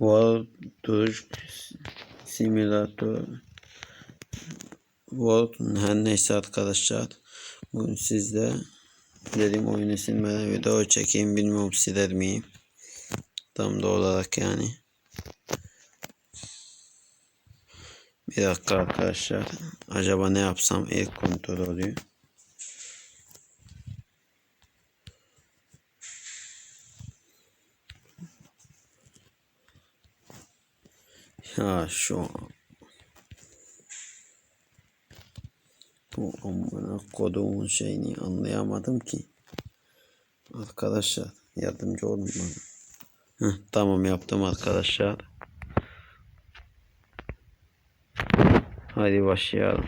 World Tour Simulator World her neyse arkadaşlar. Bugün sizde dediğim oyunu silmeden video çekeyim bilmiyorum siler miyim. Tam da olarak yani. Bir dakika arkadaşlar. Acaba ne yapsam ilk kontrol oluyor. Ya şu bu amına koduğumun şeyini anlayamadım ki. Arkadaşlar yardımcı olun bana. Heh, tamam yaptım arkadaşlar. Hadi başlayalım.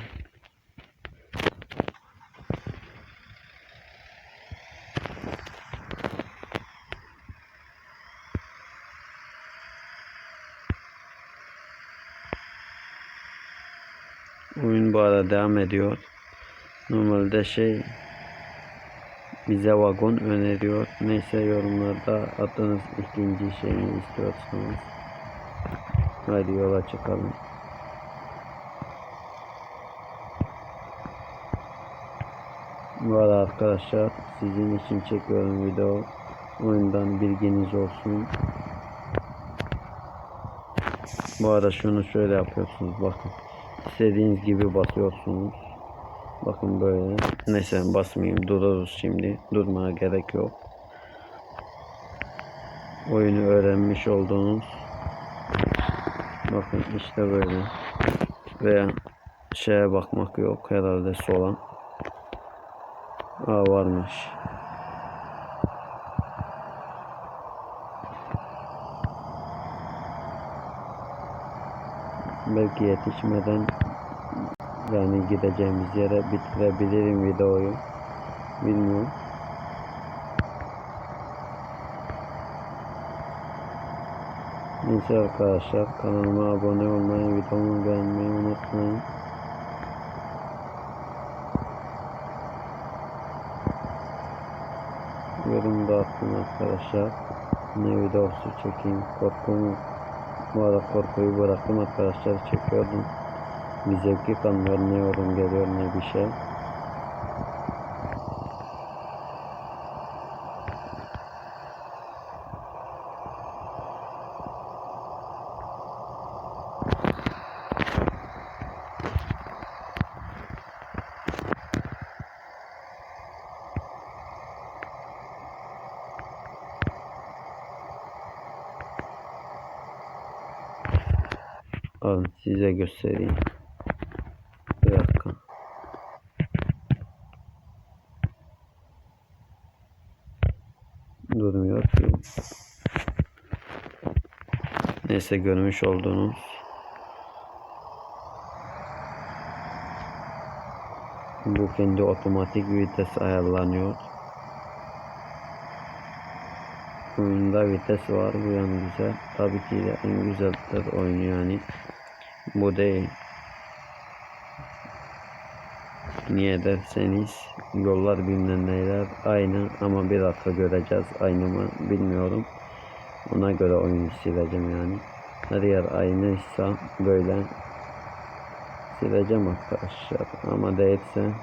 Oyun bu arada devam ediyor. Normalde şey bize vagon öneriyor. Neyse yorumlarda adınız ikinci şeyini istiyorsanız. Hadi yola çıkalım. Arada arkadaşlar sizin için çekiyorum video. Oyundan bilginiz olsun. Bu arada şunu şöyle yapıyorsunuz bakın. İstediğiniz gibi basıyorsunuz. Bakın böyle. Neyse basmayayım. Dururuz şimdi. Durmaya gerek yok. Oyunu öğrenmiş olduğunuz. Bakın işte böyle. Veya şeye bakmak yok. Herhalde sola. Aa varmış. Belki yetişmeden yani gideceğimiz yere bitirebilirim videoyu. Bilmiyorum. Neyse arkadaşlar kanalıma abone olmayı, videomu beğenmeyi unutmayın. Yorum da atın arkadaşlar. Ne videosu çekeyim. Korkumu bu arada korkuyu bıraktım arkadaşlar çekiyordum. Bir zevki kalmıyor ne yorum geliyor ne bir şey. Alın size göstereyim. Bir dakika. Ki. Neyse görmüş olduğunuz bu kendi otomatik vites ayarlanıyor. Oyunda vites var bu yan güzel. Tabii ki de en güzeldir oyun yani. Bu değil. Niye derseniz yollar bilmem neler aynı ama bir hafta göreceğiz aynı mı bilmiyorum. Ona göre oyunu sileceğim yani. Her yer aynıysa böyle sileceğim arkadaşlar ama değilse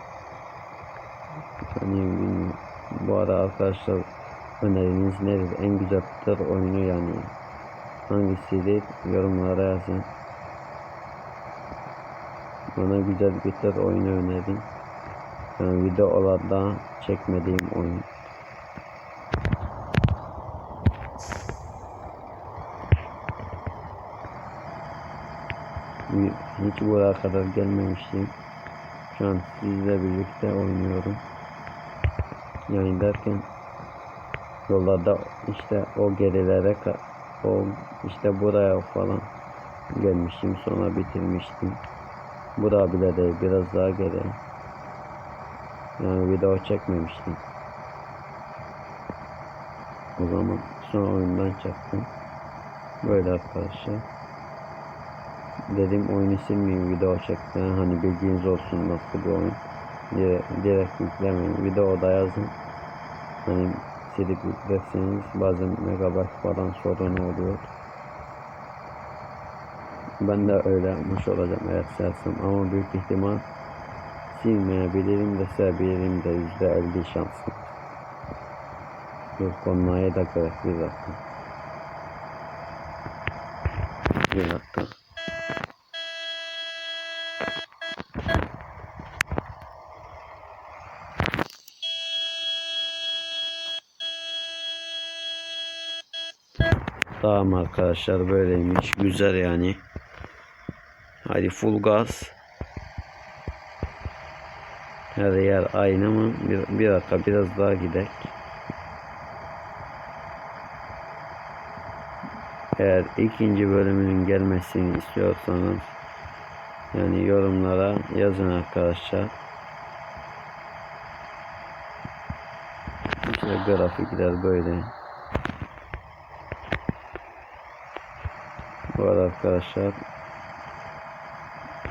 hani bilmiyorum. Bu ara arkadaşlar öneriniz nedir? En güzeldir oyunu yani. Hangisidir? Yorumlara yazın. Bana güzel bir tür oyunu önerin. Yani videolarda çekmediğim oyun. Hiç buraya kadar gelmemiştim. Şu an sizle birlikte oynuyorum. Yani derken yollarda işte o gerilere o işte buraya falan gelmiştim sonra bitirmiştim. Bu da bile değil biraz daha geri. Yani video çekmemiştim. O zaman son oyundan çektim. Böyle arkadaşlar. Dedim oyunu silmeyeyim video çektim. Hani bilginiz olsun nasıl bir oyun. Direkt, direkt yüklemeyin. Videoda yazın. Hani silip yüklerseniz bazen megabayt falan sorun oluyor. Ben de öyle yapmış olacağım eğer silsem ama büyük ihtimal silmeyebilirim de silebilirim de yüzde elli şansım. Dur konmaya da gerek bir dakika. Bir dakika. Tamam arkadaşlar böyleymiş. Güzel yani. Hadi full gaz. Her yer aynı mı? Bir, bir dakika biraz daha gidek. Eğer ikinci bölümünün gelmesini istiyorsanız yani yorumlara yazın arkadaşlar. İşte grafikler böyle. Bu arada arkadaşlar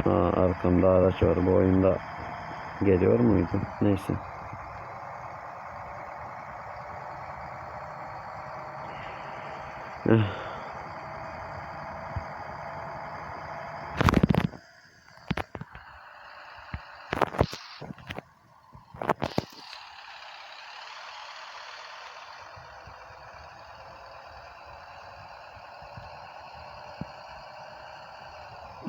Aa, arkamda araç var. Bu oyunda geliyor muydu? Neyse. Eh.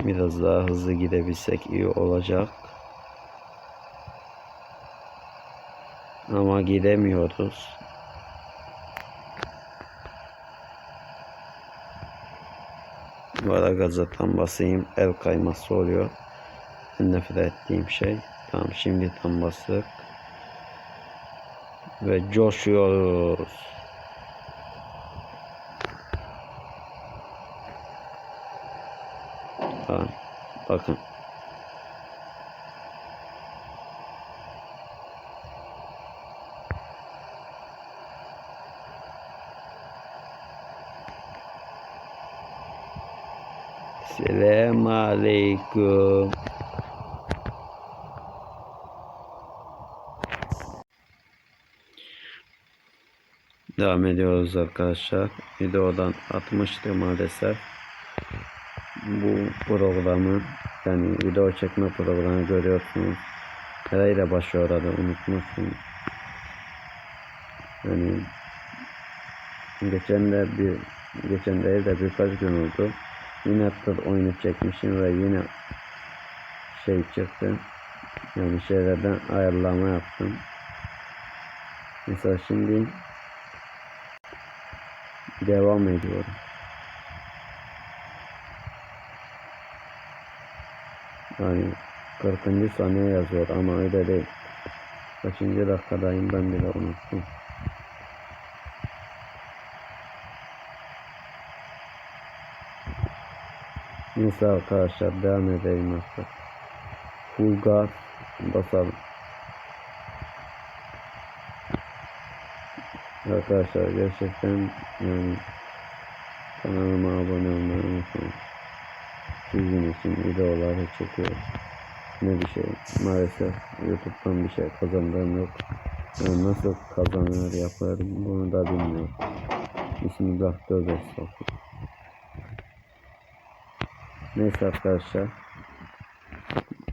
Biraz daha hızlı gidebilsek iyi olacak. Ama gidemiyoruz. Bu ara gaza tam basayım. El kayması oluyor. En nefret ettiğim şey. Tamam şimdi tam bastık. Ve coşuyoruz. Tamam. Bakın. Selamünaleyküm. Devam ediyoruz arkadaşlar. Videodan atmıştım maalesef. Bu programı yani video çekme programı görüyorsunuz. Nereyle başlıyor adı unutmuşsun. Yani geçen de bir geçen de birkaç gün oldu. Yine tır oyunu çekmişim ve yine şey çıktı. Yani şeylerden ayarlama yaptım. Mesela şimdi devam ediyorum. Yani 40. saniye yazıyor ama öyle değil. Kaçıncı dakikadayım ben bile unuttum. Neyse arkadaşlar devam edelim artık. Full gaz basalım. Arkadaşlar gerçekten yani kanalıma abone olmayı unutmayın. Sizin için videoları çekiyorum. Ne bir şey. Maalesef YouTube'dan bir şey kazandığım yok. Yani nasıl kazanır yaparım bunu da bilmiyorum. Bismillah tövbe estağfurullah. Neyse arkadaşlar.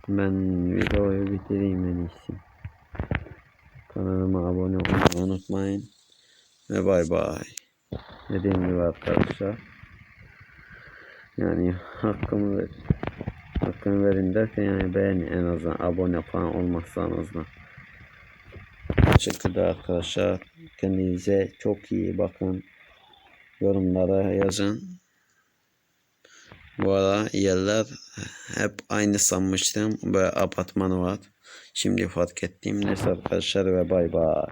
Ben videoyu bitireyim en iyisi. Kanalıma abone olmayı unutmayın. Ve bay bay. Dediğim gibi arkadaşlar. Yani hakkımı ver. Hakkını verin derken yani beğenin en azından abone falan olmazsanız da. Teşekkürler arkadaşlar. Kendinize çok iyi bakın. Yorumlara yazın. Bu ara yerler hep aynı sanmıştım. Böyle apartmanı var. Şimdi fark ettiğim neyse arkadaşlar ve bay bay.